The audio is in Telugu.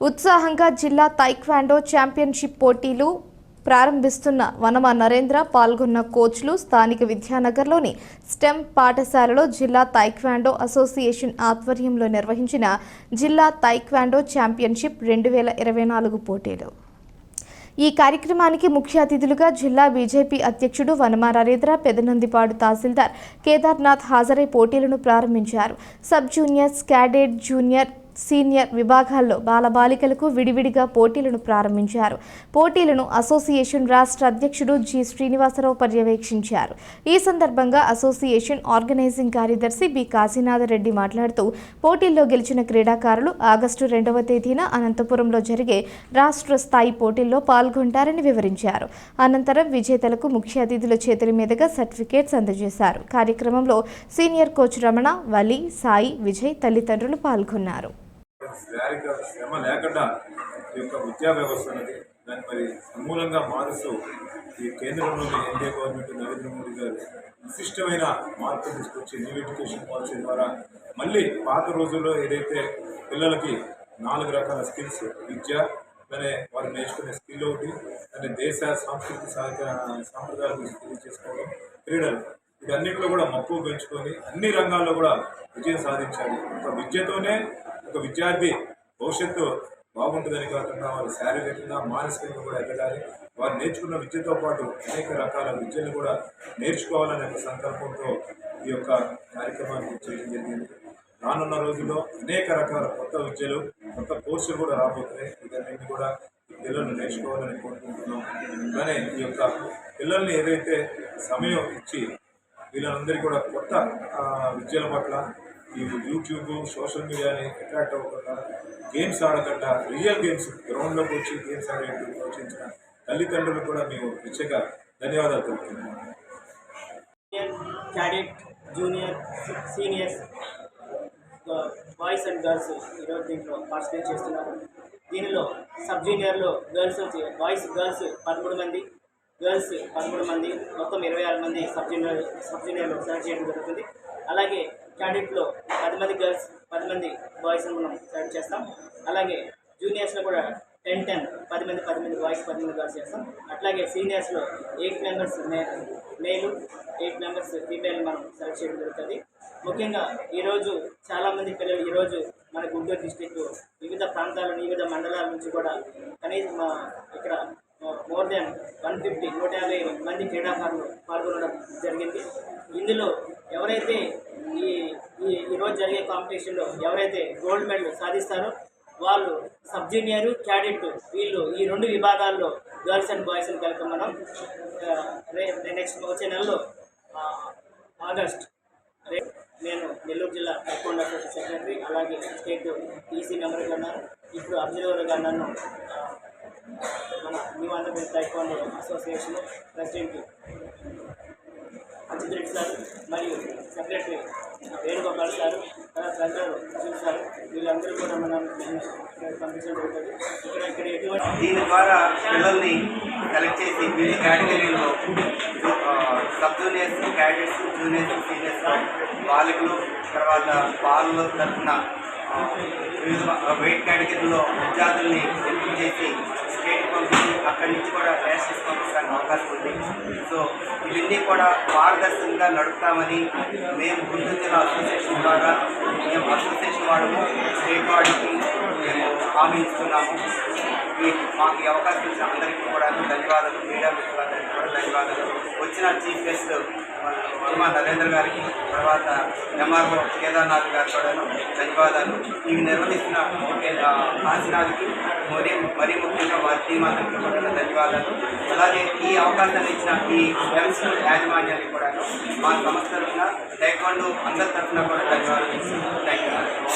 ఉత్సాహంగా జిల్లా తైక్వాండో ఛాంపియన్షిప్ పోటీలు ప్రారంభిస్తున్న వనమ నరేంద్ర పాల్గొన్న కోచ్లు స్థానిక విద్యానగర్లోని స్టెమ్ పాఠశాలలో జిల్లా తైక్వాండో అసోసియేషన్ ఆధ్వర్యంలో నిర్వహించిన జిల్లా తైక్వాండో ఛాంపియన్షిప్ రెండు వేల ఇరవై నాలుగు పోటీలు. ఈ కార్యక్రమానికి ముఖ్య అతిథులుగా జిల్లా బీజేపీ అధ్యక్షుడు వనమా నరేంద్ర పెదనందిపాడు తహసీల్దార్ కేదార్నాథ్ హాజరై పోటీలను ప్రారంభించారు. Sub junior cadet junior senior విభాగాల్లో బాలబాలికలకు విడివిడిగా పోటీలను ప్రారంభించారు. పోటీలను అసోసియేషన్ రాష్ట్ర అధ్యక్షుడు జి శ్రీనివాసరావు పర్యవేక్షించారు. ఈ సందర్భంగా అసోసియేషన్ ఆర్గనైజింగ్ కార్యదర్శి బి కాశీనాథరెడ్డి మాట్లాడుతూ పోటీల్లో గెలిచిన క్రీడాకారులు ఆగస్టు రెండవ తేదీన అనంతపురంలో జరిగే రాష్ట్ర స్థాయి పోటీల్లో పాల్గొంటారని వివరించారు. అనంతరం విజేతలకు ముఖ్య అతిథుల చేతుల మీదుగా సర్టిఫికేట్స్ అందజేశారు. కార్యక్రమంలో సీనియర్ కోచ్ రమణ వలి సాయి విజయ్ తల్లిదండ్రులు పాల్గొన్నారు. శారీరక శ్రమ లేకుండా ఈ యొక్క విద్యా వ్యవస్థ అనేది దాన్ని మరి సమూలంగా మారుస్తూ ఈ కేంద్రంలోని ఎన్డీఏ గవర్నమెంట్ నరేంద్ర మోడీ గారు విశిష్టమైన మార్పులు తీసుకొచ్చి న్యూ ఎడ్యుకేషన్ పాలసీ ద్వారా మళ్ళీ పాత రోజుల్లో ఏదైతే పిల్లలకి నాలుగు రకాల స్కిల్స్ విద్య అనే వారు నేర్చుకునే స్కిల్ ఒకటి అంటే దేశ సాంస్కృతిక సాహిత్య సాంప్రదాయాల తెలియజేసుకోవడం క్రీడలు. వీటన్నిటిలో కూడా మక్కువ పెంచుకొని అన్ని రంగాల్లో కూడా విజయం సాధించాలి ఒక విద్యతోనే ఒక విద్యార్థి భవిష్యత్తు బాగుంటుందని కాకుండా వారు శారీరకంగా మానసికంగా కూడా ఎదగాలి. వారు నేర్చుకున్న విద్యతో పాటు అనేక రకాల విద్యను కూడా నేర్చుకోవాలనే ఒక సంకల్పంతో ఈ యొక్క కార్యక్రమాన్ని చేయడం జరిగింది. రానున్న రోజుల్లో అనేక రకాల కొత్త విద్యలు కొత్త కోర్సులు కూడా రాబోతున్నాయి. ఇవన్నీ కూడా పిల్లలు నేర్చుకోవాలని కోరుకుంటున్నాం. అలానే ఈ యొక్క పిల్లల్ని ఏదైతే సమయం ఇచ్చి వీళ్ళందరికీ కూడా కొత్త విద్యల పట్ల ఈ యూట్యూబ్ సోషల్ మీడియాని అట్రాక్ట్ అవ్వకుండా గేమ్స్ ఆడకుండా రియల్ గేమ్స్ గ్రౌండ్లోకి వచ్చి గేమ్స్ ఆడేట్టు ప్రోత్సహించిన తల్లిదండ్రులకు కూడా మేము ప్రత్యేక ధన్యవాదాలు తెలుపుతున్నాము. Junior cadet junior seniors boys and girls ఈరోజు దీంట్లో పార్టిసిపేట్ చేస్తున్నారు. దీనిలో సబ్ జూనియర్లో గర్ల్స్ బాయ్స్ గర్ల్స్ పదమూడు మంది. గర్ల్స్ పదమూడు మంది మొత్తం ఇరవై ఆరు మంది సబ్ జూనియర్ సబ్ జూనియర్లు సెలెక్ట్ చేయడం జరుగుతుంది. అలాగే క్యాడెట్లో పది మంది గర్ల్స్ పది మంది బాయ్స్ మనం సెలెక్ట్ చేస్తాం. అలాగే జూనియర్స్లో కూడా టెన్ టెన్ పది మంది పది మంది బాయ్స్ పది మంది గర్ల్స్ చేస్తాం. అట్లాగే సీనియర్స్లో ఎయిట్ మెంబర్స్ మే మేలు ఎయిట్ మెంబర్స్ ఫీమేల్ మనం సెలెక్ట్ చేయడం జరుగుతుంది. ముఖ్యంగా ఈరోజు చాలామంది పిల్లలు ఈరోజు మన గుంటూరు డిస్టిక్ వివిధ ప్రాంతాల వివిధ మండలాల నుంచి కూడా కనీసం మా ఇక్కడ మోర్ దెన్ వన్ ఫిఫ్టీ నూట యాభై మంది క్రీడాకారులు పాల్గొనడం జరిగింది. ఇందులో ఎవరైతే ఈ ఈ ఈరోజు జరిగే కాంపిటీషన్లో ఎవరైతే గోల్డ్ మెడల్ సాధిస్తారో వాళ్ళు సబ్ జూనియర్ క్యాడెట్ వీళ్ళు ఈ రెండు విభాగాల్లో గర్ల్స్ అండ్ బాయ్స్ కలిపి మనం రే నెక్స్ట్ వచ్చే నెలలో ఆగస్ట్ రే నేను నెల్లూరు జిల్లా కొండ సెక్రటరీ అలాగే స్టేట్ ఈసీ మెంబర్గా ఉన్నాను. ఇప్పుడు అబ్జర్వర్గా నన్ను Andhra Pradesh taekwondo association president Ajit sir మరియు సెక్రటరీ వేణుగోపాల్ సార్ తర్వాత ట్రెజరర్ అశోక్ సార్ వీళ్ళందరూ కూడా మనం పంపించడం జరుగుతుంది ఇక్కడ ఇక్కడ ఎటువంటి దీని ద్వారా పిల్లల్ని సెలెక్ట్ చేసి వివిధ కేటగిరీలో sub juniors cadets juniors seniors బాలికలు తర్వాత బాలుల తరఫున వివిధ వెయిట్ కేటగిరీలో విద్యార్థుల్ని ఎంపిక చేసి స్టేట్ పంపించి అక్కడి నుంచి కూడా నేషనల్స్ పంపించడానికి అవకాశం ఉంది. సో ఇవన్నీ కూడా పారదర్శకంగా నడుపుతామని మేము గుంటూరు జిల్లా అసోసియేషన్ ద్వారా మేము అసోసియేషన్ వాళ్ళము స్టేట్ వాడికి మేము హామీ ఇస్తున్నాము. ఈ మాకు ఈ అవకాశం ఇచ్చిన అందరికీ కూడా ధన్యవాదాలు మీడియా మిత్రులందరికీ కూడా ధన్యవాదాలు. వచ్చిన చీఫ్ గెస్ట్ వర్మ నరేంద్ర గారికి తర్వాత ఎంఆర్ఓ కేదార్నాథ్ గారు కూడాను ధన్యవాదాలు. ఇవి నిర్వహిస్తున్న కాశీనాథ్కి మరీ మరీ ముఖ్యంగా వారి టీం అందరికీ కూడా ధన్యవాదాలు. అలాగే ఈ అవకాశాన్ని ఇచ్చిన ఈ ఎంస్ యాజమాన్యానికి కూడాను మా సంస్థ తరఫున టైక్వాండో అందరి తరఫున కూడా ధన్యవాదాలు థ్యాంక్ యూ